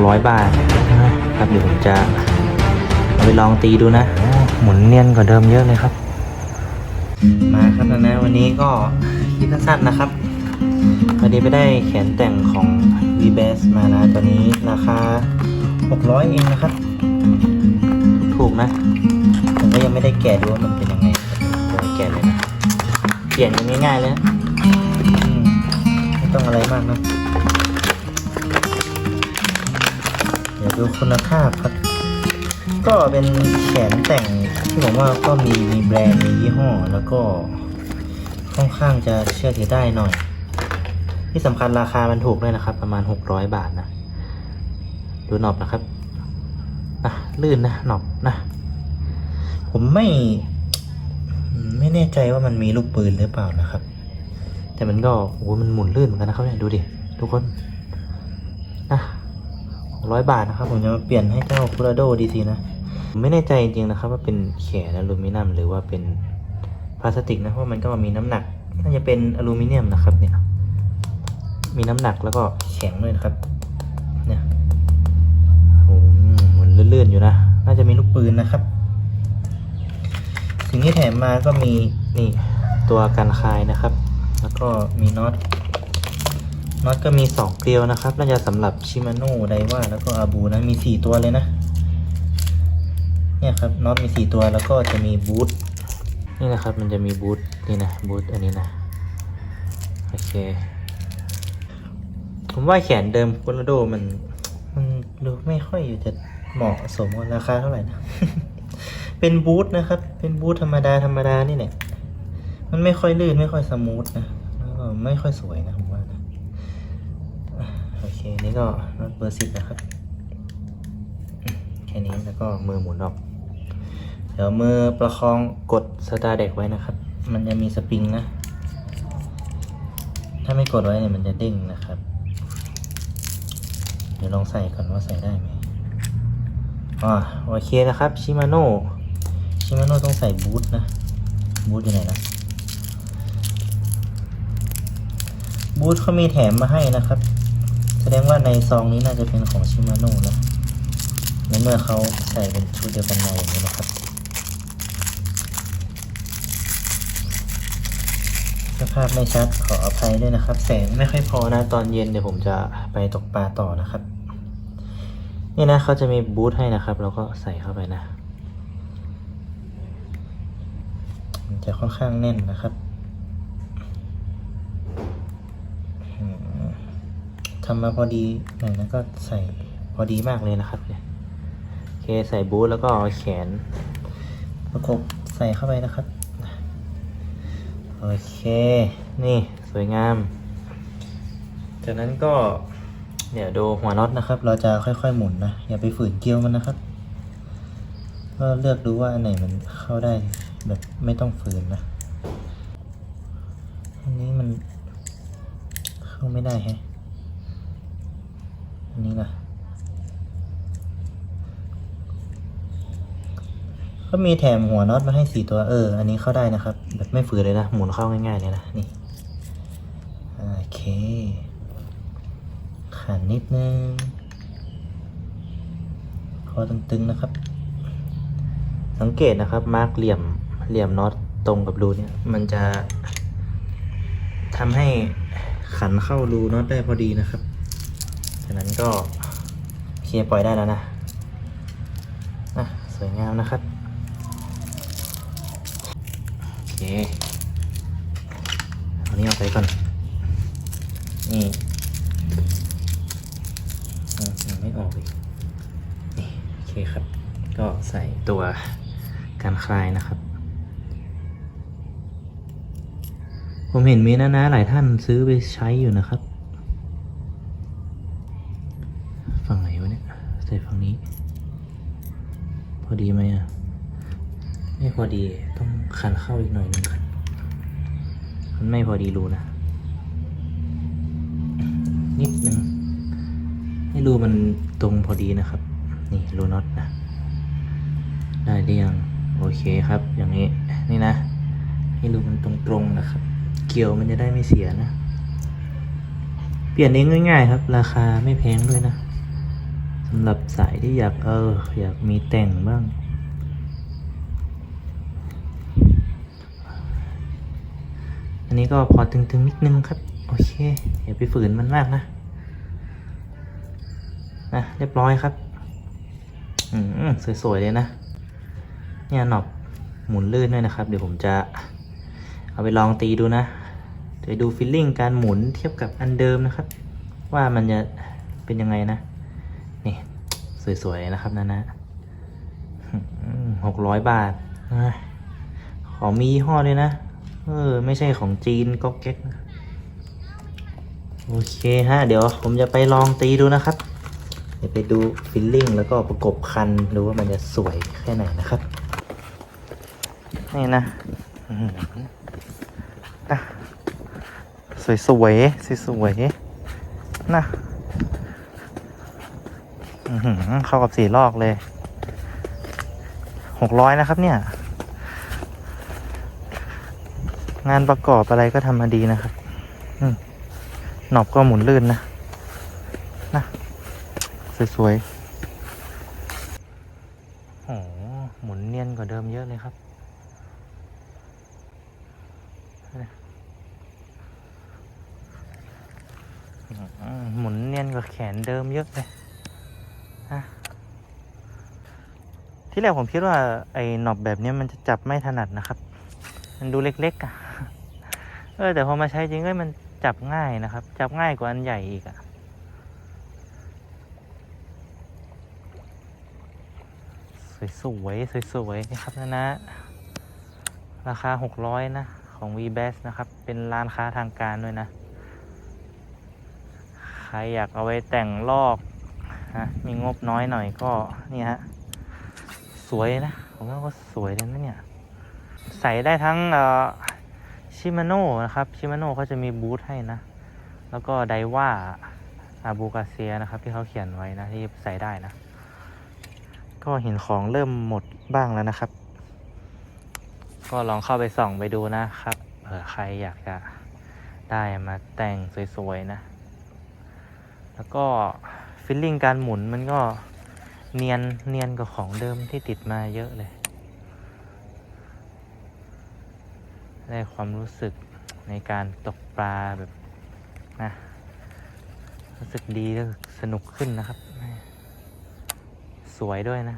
600 บาทนะครับเดี๋ยวผมจะเอาไปลองตีดูนะ หมุนเนียนกว่าเดิมเยอะเลยครับ มาครับนะนะวันนี้ก็คลิปสั้นๆนะครับวันนี้ไปได้แขนแต่งของ v b e s มานะตัวนี้ราคา 600 เองนะครับ ถูกนะ ผมก็ยังไม่ได้แกะดูว่ามันเป็นยังไงเดี๋ยวแกะเลยนะ เปลี่ยนกันง่ายๆเลยนะไม่ต้องอะไรมากนะ ดูคุณภาพครับ ก็เป็นแขนแต่งที่ผมว่าก็มีมีแบรนด์มียี่ห้อ แล้วก็ค่อนข้างจะเชื่อถือได้หน่อย ที่สำคัญราคามันถูกด้วยนะครับ ประมาณ 600 บาทนะ ดูหนอบนะครับอะลื่นนะหนอบนะ ผมไม่ ไม่แน่ใจว่ามันมีลูกปืนหรือเปล่านะครับ แต่มันก็โอ้มันหมุนลื่นเหมือนกันนะครับเนี่ยดูดิทุกคนนะ ร้อยบาทนะครับ ผมจะมาเปลี่ยนให้เจ้าคูราโดดีซีนะไม่แน่ใจจริงๆนะครับ ว่าเป็นแขนอลูมิเนียมหรือว่าเป็นพลาสติกนะเพราะมันก็มีน้ำหนักน่าจะเป็นอลูมิเนียมนะครับเนี่ย มีน้ำหนักแล้วก็แข็งด้วยนะครับ เนี่ยโอ้โหหมุนเลื่อนๆอยู่นะ น่าจะมีลูกปืนนะครับสิ่งที่แถมมาก็มีนี่ตัวกันคายนะครับ แล้วก็มีน็อต น็อตก็มีสองเกลียวนะครับ น่าจะสำหรับชิมาโน่ไดว่าแล้วก็อาบูนะ มีสี่ตัวเลยนะ เนี่ยครับน็อตมีสี่ตัวแล้วก็จะมีบูทนี่นะครับ มันจะมีบูทนี่นะบูทอันนี้นะ โอเค ผมว่าแขนเดิมโคโลโดมัน มันดูไม่ค่อยอยู่จะเหมาะสมกับราคาเท่าไหร่นะ เป็นบูทนะครับ เป็นบูทธรรมดาธรรมดานี่แหละ มันไม่ค่อยลื่นไม่ค่อยสมูทนะ แล้วก็ไม่ค่อยสวยนะผมว่านะอะ โอเค นี่ก็น็อตเบอร์สิบนะครับ แค่นี้แล้วก็มือหมุนออก เดี๋ยวมือประคองกดสตาร์เด็กไว้นะครับ มันจะมีสปริงนะ ถ้าไม่กดไว้เนี่ยมันจะเด้งนะครับ เดี๋ยวลองใส่ก่อนว่าใส่ได้ไหมอ่าโอเคนะครับชิมาโน่ชิมาโน่ต้องใส่บูทนะบูทอยู่ไหนนะบูทเขามีแถมมาให้นะครับ แสดงว่าในซองนี้น่าจะเป็นของชิมาโน่นะในเมื่อเขาใส่เป็นชุดเดียวกันมาอย่างนี้นะครับภาพไม่ชัดขออภัยด้วยนะครับ แสงไม่ค่อยพอนะตอนเย็นเดี๋ยวผมจะไปตกปลาต่อนะครับ นี่นะเขาจะมีบูทให้นะครับ เราก็ใส่เข้าไปนะจะค่อนข้างแน่นนะครับอืม ทำมาพอดีหน่อยนะก็ใส่พอดีมากเลยนะครับเนี่ยโอเคใส่บูทแล้วก็เอาแขน ประกบใส่เข้าไปนะครับโอเค นี่สวยงาม จากนั้นก็ เดี๋ยวดูหัวน็อตนะครับ เราจะค่อยๆหมุนนะ อย่าไปฝืนเกลียวมันนะครับ ก็เลือกดูว่าอันไหนมันเข้าได้แบบไม่ต้องฝืนนะ อันนี้มันเข้าไม่ได้แฮะ นนี้ล่ะก็มีแถมหัวน็อตมาให้สี่ตัวเออ อันนี้เข้าได้นะครับ แบบไม่ฝืนเลยนะ หมุนเข้าง่ายๆเลยนะนี่โอเคขันนิดนึงคอตึงๆนะครับ สังเกตนะครับ มาร์กเหลี่ยมเหลี่ยมน็อตตรงกับรูเนี่ย มันจะทำให้ขันเข้ารูน็อตได้พอดีนะครับ จากนั้นก็เคลียร์ปล่อยได้แล้วนะอะสวยงามนะครับโอเคเอานี้ออกไปก่อน นี่ยังไม่ออกอีกนี่โอเคครับ ก็ใส่ตัวการคลายนะครับ ผมเห็นมีนะนะหลายท่านซื้อไปใช้อยู่นะครับ ฝั่งไหนวะเนี่ย ใส่ฝั่งนี้ พอดีไหมอะ ไม่พอดีต้องขันเข้าอีกหน่อยนึงครับมันไม่พอดีรูนะ นิดนึงให้รูมันตรงพอดีนะครับ นี่รูน็อตนะ ได้หรือยัง โอเคครับ อย่างนี้ นี่นะ ให้รูมันตรงๆนะครับ เกี่ยวมันจะได้ไม่เสียนะ เปลี่ยนเองง่าย ๆ ครับ ราคาไม่แพงด้วยนะ สำหรับสายที่อยากเออ อยากมีแต่งบ้าง อันนี้ก็พอตึงๆนิดนึงครับ โอเค อย่าไปฝืนมันมากนะนะเรียบร้อยครับ อืมสวยๆเลยนะ เนี่ยหนอบหมุนลื่นด้วยนะครับ เดี๋ยวผมจะเอาไปลองตีดูนะ เดี๋ยวดูฟิลลิ่งการหมุนเทียบกับอันเดิมนะครับ ว่ามันจะเป็นยังไงนะ สวยๆนะครับนะนะหกร้อยบาทของมียี่ห้อด้วยนะ เออ ไม่ใช่ของจีนก็เก๊กนะโอเคฮะ เดี๋ยวผมจะไปลองตีดูนะครับ เดี๋ยวไปดูฟิลลิ่งแล้วก็ประกบคันดูว่ามันจะสวยแค่ไหนนะครับนี่นะนะสวยสวยสวยๆนะ เข้ากับสี่ลอกเลย หกร้อยนะครับเนี่ย งานประกอบอะไรก็ทำมาดีนะครับหนอบก็หมุนลื่นนะ นะ สวยๆโอ้หมุนเนียนกว่าเดิมเยอะเลยครับหมุนเนียนกว่าแขนเดิมเยอะเลย ฮะที่แรกผมคิดว่าไอ้หนอบแบบนี้มันจะจับไม่ถนัดนะครับ มันดูเล็กๆอะเออแต่พอมาใช้จริงก็มันจับง่ายนะครับ จับง่ายกว่าอันใหญ่อีกอะสวยๆสวยๆนะครับนะนะ ราคา 600 นะ ของ v b e s นะครับ เป็นร้านค้าทางการด้วยนะ ใครอยากเอาไว้แต่งลอก นะมีงบน้อยหน่อยก็นี่ฮะสวยนะผมว่าก็สวยเลยนะเนี่ย ใส่ได้ทั้งชิมาโน่นะครับชิมาโน่เขาจะมีบูธให้นะ แล้วก็ไดว่าอาบูกาเซียนะครับ ที่เขาเขียนไว้นะ ที่ใส่ได้นะ ก็เห็นของเริ่มหมดบ้างแล้วนะครับ ก็ลองเข้าไปส่องไปดูนะครับเผื่อใครอยากจะได้มาแต่งสวยๆนะ แล้วก็ ฟิลลิ่งการหมุนมันก็เนียนเนียนกว่าของเดิมที่ติดมาเยอะเลยได้ความรู้สึกในการตกปลาแบบนะรู้สึกดีแล้วสนุกขึ้นนะครับ สวยด้วยนะ